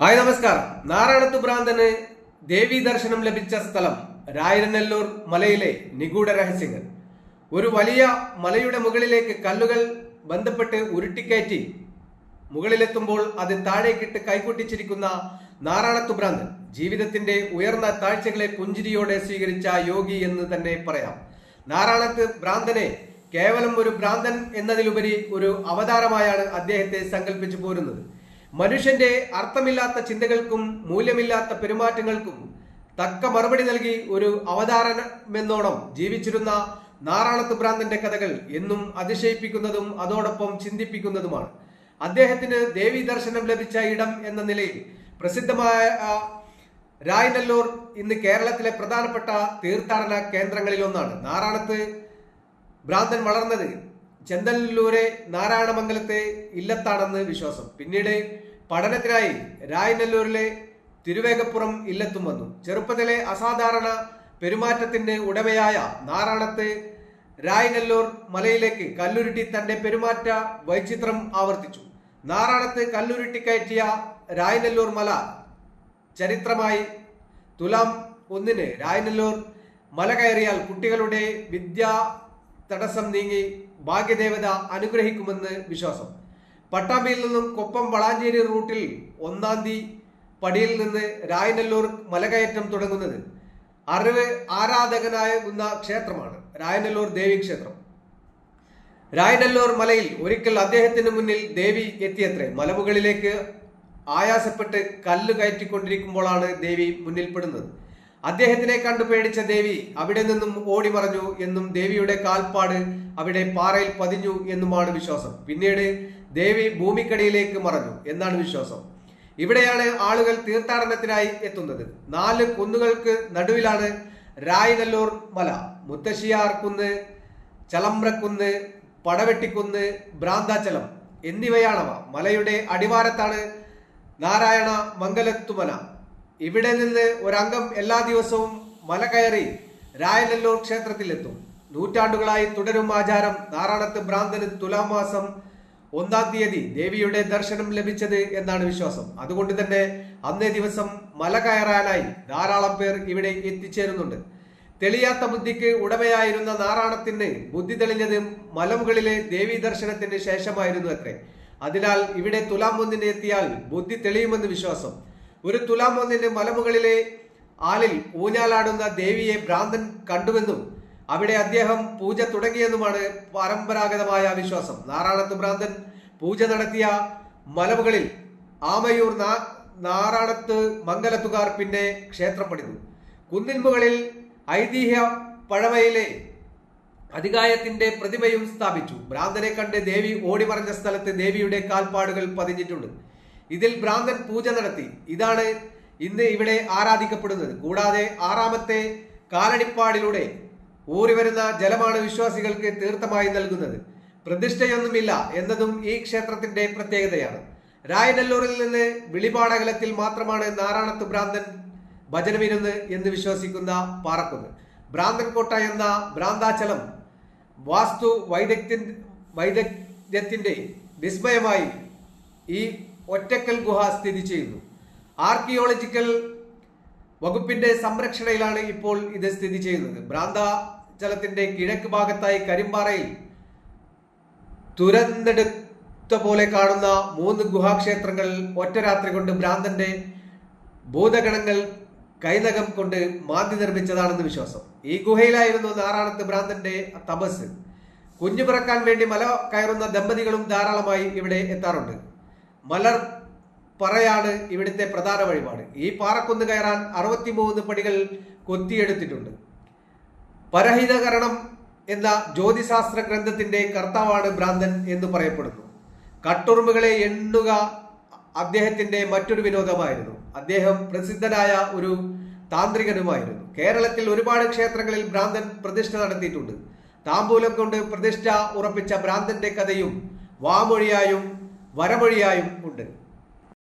Hi നമസ്കാരം. നാരായണത്ത് ഭ്രാന്തന് ദേവീ ദർശനം ലഭിച്ച സ്ഥലം രായരനെല്ലൂർ മലയിലെ നിഗൂഢ രഹസ്യങ്ങൾ. ഒരു വലിയ മലയുടെ മുകളിലേക്ക് കല്ലുകൾ ബന്ധപ്പെട്ട് ഉരുട്ടിക്കയറ്റി മുകളിലെത്തുമ്പോൾ അത് താഴേക്കിട്ട് കൈകൊട്ടിച്ചിരിക്കുന്ന നാരായണത്തു ഭ്രാന്തൻ ജീവിതത്തിന്റെ ഉയർന്ന താഴ്ചകളെ പുഞ്ചിരിയോടെ സ്വീകരിച്ച യോഗി എന്ന് തന്നെ പറയാം. നാരായണത്ത് ഭ്രാന്തനെ കേവലം ഒരു ഭ്രാന്തൻ എന്നതിലുപരി ഒരു അവതാരമായാണ് അദ്ദേഹത്തെ സങ്കല്പിച്ചു പോരുന്നത്. മനുഷ്യന്റെ അർത്ഥമില്ലാത്ത ചിന്തകൾക്കും മൂല്യമില്ലാത്ത പെരുമാറ്റങ്ങൾക്കും തക്ക മറുപടി നൽകി ഒരു അവതാരമെന്നോണം ജീവിച്ചിരുന്ന നാറാണത്ത് ഭ്രാന്തന്റെ കഥകൾ എന്നും അതിശയിപ്പിക്കുന്നതും അതോടൊപ്പം ചിന്തിപ്പിക്കുന്നതുമാണ്. അദ്ദേഹത്തിന് ദേവി ദർശനം ലഭിച്ച ഇടം എന്ന നിലയിൽ പ്രസിദ്ധമായ രായനല്ലൂർ ഇന്ന് കേരളത്തിലെ പ്രധാനപ്പെട്ട തീർത്ഥാടന കേന്ദ്രങ്ങളിലൊന്നാണ്. നാറാണത്ത് ഭ്രാന്തൻ വളർന്നത് ചെന്തല്ലൂരെ നാരായണമംഗലത്തെ ഇല്ലത്താണെന്ന് വിശ്വാസം. പിന്നീട് പഠനത്തിനായി രായനല്ലൂരിലെ തിരുവേഗപ്പുറം ഇല്ലത്തും വന്നു. ചെറുപ്പത്തിലെ അസാധാരണ പെരുമാറ്റത്തിന്റെ ഉടമയായ നാരായണത്തെ രായനല്ലൂർ മലയിലേക്ക് കല്ലുരുട്ടി തന്റെ പെരുമാറ്റ വൈചിത്രം ആവർത്തിച്ചു. നാരായണത്ത് കല്ലുരുട്ടി കയറ്റിയ രായനല്ലൂർ മല ചരിത്രമായി തുലാം ഒന്നിന് രായനല്ലൂർ മല കയറിയാൽ കുട്ടികളുടെ വിദ്യാ തടസ്സം നീങ്ങി ഭാഗ്യദേവത അനുഗ്രഹിക്കുമെന്ന് വിശ്വാസം. പട്ടാമ്പിയിൽ നിന്നും കൊപ്പം വളാഞ്ചേരി റൂട്ടിൽ ഒന്നാം തീയതി പടിയിൽ നിന്ന് രായനല്ലൂർ മലകയറ്റം തുടങ്ങുന്നത് അറിവ് ആരാധകനാകുന്ന ക്ഷേത്രമാണ് രായനല്ലൂർ ദേവി ക്ഷേത്രം. രായനല്ലൂർ മലയിൽ ഒരിക്കൽ അദ്ദേഹത്തിന് മുന്നിൽ ദേവി എത്തിയത്രേ. മലമുകളിലേക്ക് ആയാസപ്പെട്ട് കല്ല് കയറ്റിക്കൊണ്ടിരിക്കുമ്പോഴാണ് ദേവി മുന്നിൽപ്പെടുന്നത്. അദ്ദേഹത്തിനെ കണ്ടു പേടിച്ച ദേവി അവിടെ നിന്നും ഓടി മറഞ്ഞു എന്നും ദേവിയുടെ കാൽപ്പാട് അവിടെ പാറയിൽ പതിഞ്ഞു എന്നുമാണ് വിശ്വാസം. പിന്നീട് ദേവി ഭൂമിക്കടിയിലേക്ക് മറഞ്ഞു എന്നാണ് വിശ്വാസം. ഇവിടെയാണ് ആളുകൾ തീർത്ഥാടനത്തിനായി എത്തുന്നത്. നാല് കുന്നുകൾക്ക് നടുവിലാണ് രായനല്ലൂർ മല. മുത്തശ്ശിയാർ കുന്ന് ചലമ്പ്രക്കുന്ന് പടവെട്ടിക്കുന്ന് ഭ്രാന്താചലം എന്നിവയാണവ. മലയുടെ അടിവാരത്താണ് നാരായണ മംഗലത്തുമല. ഇവിടെ നിന്ന് ഒരംഗം എല്ലാ ദിവസവും മല കയറി രായനല്ലൂർ ക്ഷേത്രത്തിലെത്തും. നൂറ്റാണ്ടുകളായി തുടരും ആചാരം നാറാണത്ത് ഭ്രാന്തന് തുലാമാസം ഒന്നാം തീയതി ദേവിയുടെ ദർശനം ലഭിച്ചത് എന്നാണ് വിശ്വാസം. അതുകൊണ്ട് തന്നെ അന്നേ ദിവസം മല കയറാനായി ധാരാളം പേർ ഇവിടെ എത്തിച്ചേരുന്നുണ്ട്. തെളിയാത്ത ബുദ്ധിക്ക് ഉടമയായിരുന്ന നാറാണത്തിന് ബുദ്ധി തെളിഞ്ഞത് മലമുകളിലെ ദേവി ദർശനത്തിന് ശേഷമായിരുന്നു അത്രേ. അതിനാൽ ഇവിടെ തുലാം ഒന്നിന് എത്തിയാൽ ബുദ്ധി തെളിയുമെന്ന് വിശ്വാസം. ഒരു തുലാം ഒന്നിന്റെ മലമുകളിലെ ആലിൽ ഊഞ്ഞാലാടുന്ന ദേവിയെ ഭ്രാന്തൻ കണ്ടുവെന്നും അവിടെ അദ്ദേഹം പൂജ തുടങ്ങിയെന്നുമാണ് പരമ്പരാഗതമായ വിശ്വാസം. നാറാണത്ത് ഭ്രാന്തൻ പൂജ നടത്തിയ മലമുകളിൽ ആമയൂർ നാറാണത്ത് മംഗലത്തുകാർ പിന്നെ ക്ഷേത്രം പണിതു കുന്നിൻ മുകളിൽ ഐതിഹ്യ പഴമയിലെ അധികായത്തിന്റെ പ്രതിമയും സ്ഥാപിച്ചു. ഭ്രാന്തനെ കണ്ട് ദേവി ഓടിമറഞ്ഞ സ്ഥലത്ത് ദേവിയുടെ കാൽപ്പാടുകൾ പതിഞ്ഞിട്ടുണ്ട്. ഇതിൽ ഭ്രാന്തൻ പൂജ നടത്തി. ഇതാണ് ഇന്ന് ഇവിടെ ആരാധിക്കപ്പെടുന്നത്. കൂടാതെ ആറാമത്തെ കാലടിപ്പാടിലൂടെ ഊറി വരുന്ന ജലമാണ് വിശ്വാസികൾക്ക് തീർത്ഥമായി നൽകുന്നത്. പ്രതിഷ്ഠയൊന്നുമില്ല എന്നതും ഈ ക്ഷേത്രത്തിന്റെ പ്രത്യേകതയാണ്. രായനല്ലൂരിൽ നിന്ന് വിളിപാടകലത്തിൽ മാത്രമാണ് നാരായണത്ത് ഭ്രാന്തൻ ഭജനമിരുന്ന് എന്ന് വിശ്വസിക്കുന്ന പാറക്കുന്ന്. ഭ്രാന്തൻകോട്ട എന്ന ഭ്രാന്താചലം വാസ്തു വൈദഗ്ധ്യ വൈദഗ്ധ്യത്തിന്റെ വിസ്മയമായി ഈ ഒറ്റക്കൽ ഗുഹ സ്ഥിതി ചെയ്യുന്നു. ആർക്കിയോളജിക്കൽ വകുപ്പിന്റെ സംരക്ഷണയിലാണ് ഇപ്പോൾ ഇത് സ്ഥിതി ചെയ്യുന്നത്. ഭ്രാന്താചലത്തിന്റെ കിഴക്ക് ഭാഗത്തായി കരിമ്പാറയിൽ തുരന്നെടുത്ത പോലെ കാണുന്ന മൂന്ന് ഗുഹാക്ഷേത്രങ്ങൾ ഒറ്റ രാത്രി കൊണ്ട് ഭ്രാന്തന്റെ ഭൂതഗണങ്ങൾ കൈനകം കൊണ്ട് മാന്തി നിർമ്മിച്ചതാണെന്ന് വിശ്വാസം. ഈ ഗുഹയിലായിരുന്നു നാറാണത്ത് ഭ്രാന്തന്റെ തപസ്. കുഞ്ഞു പിറക്കാൻ വേണ്ടി മല കയറുന്ന ദമ്പതികളും ധാരാളമായി ഇവിടെ എത്താറുണ്ട്. മലർ പറയാണ് ഇവിടുത്തെ പ്രധാന വഴിപാട്. ഈ പാറക്കുന്ന് കയറാൻ അറുപത്തിമൂന്ന് പടികൾ കൊത്തിയെടുത്തിട്ടുണ്ട്. പരഹിതകരണം എന്ന ജ്യോതിശാസ്ത്ര ഗ്രന്ഥത്തിന്റെ കർത്താവാണ് ഭ്രാന്തൻ എന്ന് പറയപ്പെടുന്നു. കട്ടുറുമ്പുകളെ എണ്ണുക അദ്ദേഹത്തിന്റെ മറ്റൊരു വിനോദമായിരുന്നു. അദ്ദേഹം പ്രസിദ്ധനായ ഒരു താന്ത്രികനുമായിരുന്നു. കേരളത്തിൽ ഒരുപാട് ക്ഷേത്രങ്ങളിൽ ഭ്രാന്തൻ പ്രതിഷ്ഠ നടത്തിയിട്ടുണ്ട്. താമ്പൂലം കൊണ്ട് പ്രതിഷ്ഠ ഉറപ്പിച്ച ഭ്രാന്തന്റെ കഥയും വാമൊഴിയായും വരമൊഴിയായും ഉണ്ട്.